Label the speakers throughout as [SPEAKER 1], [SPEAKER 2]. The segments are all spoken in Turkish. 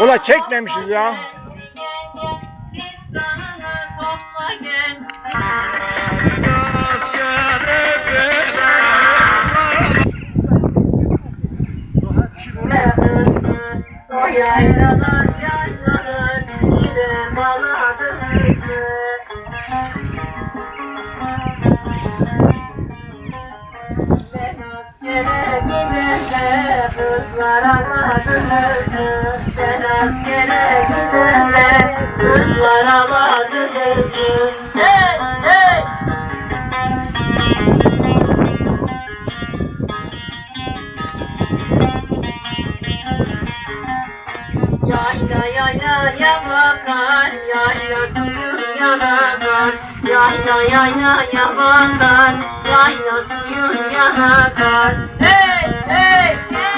[SPEAKER 1] Ula çekmemişiz ya.
[SPEAKER 2] Yeah, yeah, yeah. Karara dönüldü Dönem gene güzelle Kızlara vardı gözü Hey hey Yayla yayla ya bakar Yayla suyun yanakar Yayla yayla ya bakar Yayla suyun yanakar Hey hey hey.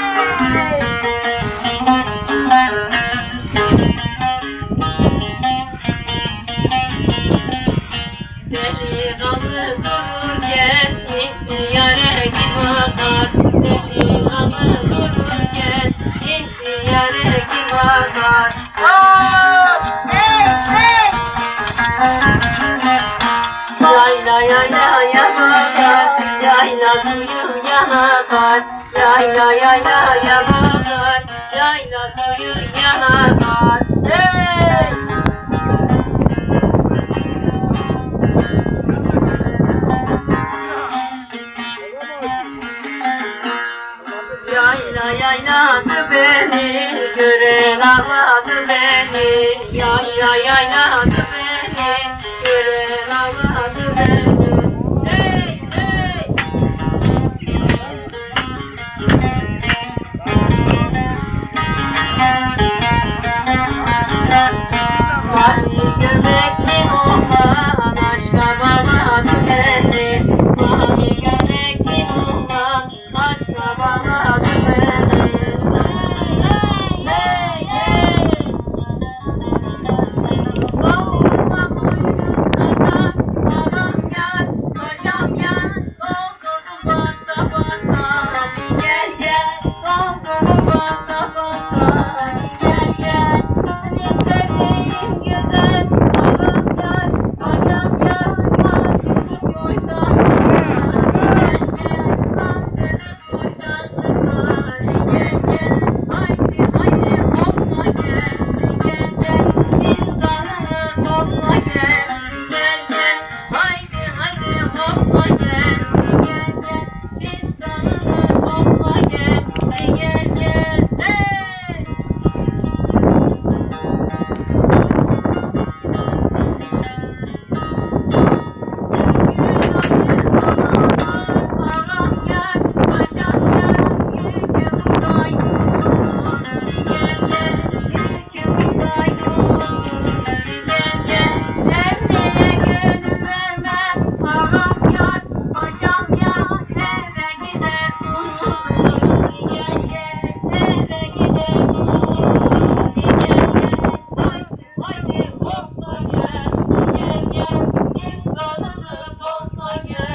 [SPEAKER 2] Yayla yayla yanar, yayla suyu yanar. Hey! Yayla yayladı beni, gören ağladı beni. Yayla yayladı Yeah.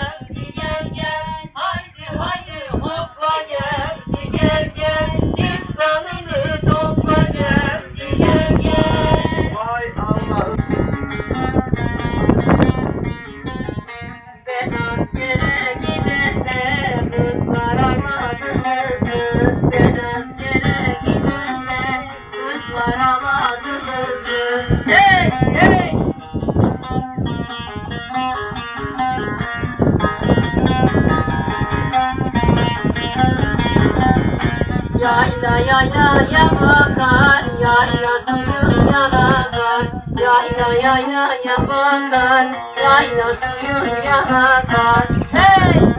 [SPEAKER 2] yaylaya bakar Yayla suyun yanalar Yayla yaylaya bakar ya Yayla suyun yanalar Hey!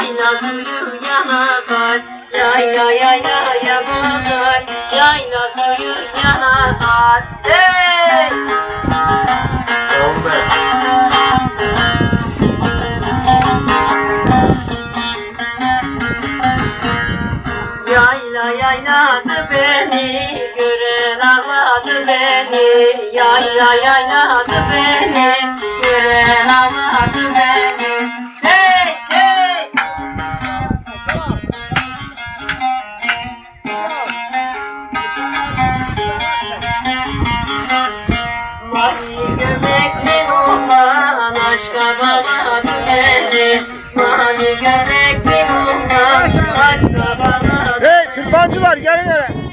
[SPEAKER 2] Yayla suyum yanakar Yayla yayla yanakar
[SPEAKER 3] Yayla suyum yanakar Hey! Yayla yayladı beni Gören ağladı beni Yayla yayladı beni Gören ağladı beni
[SPEAKER 2] Yabancılar gelin hele.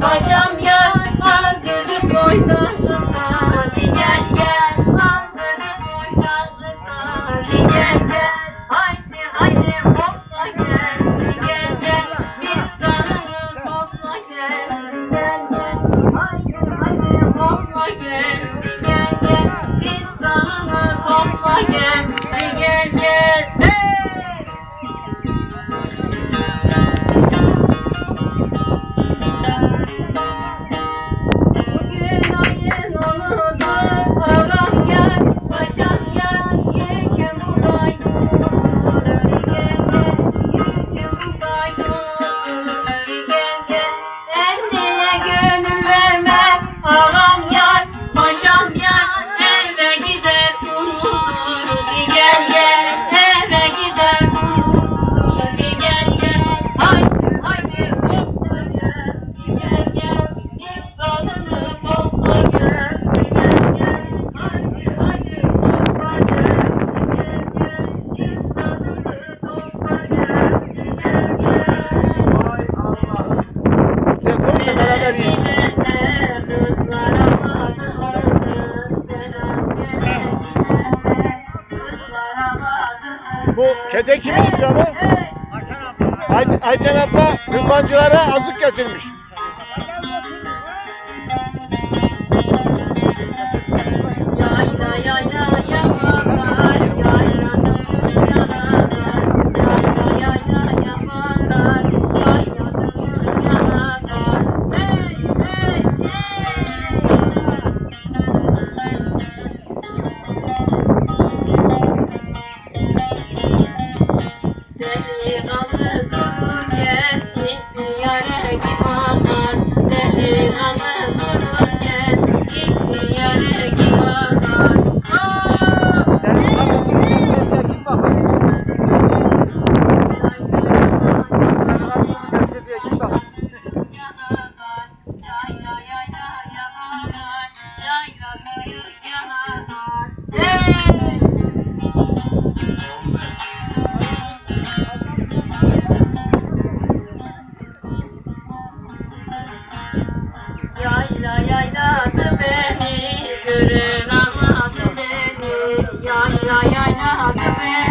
[SPEAKER 3] Paşam yar, az
[SPEAKER 2] gözüm boydan Kete kimin ikramı? Evet. Ayten abla. Ayten abla kurbancılara
[SPEAKER 3] azık getirmiş. Ya ya ya ya. Yayla yayladı beni, görün anladı beni. Yayla yayladı beni.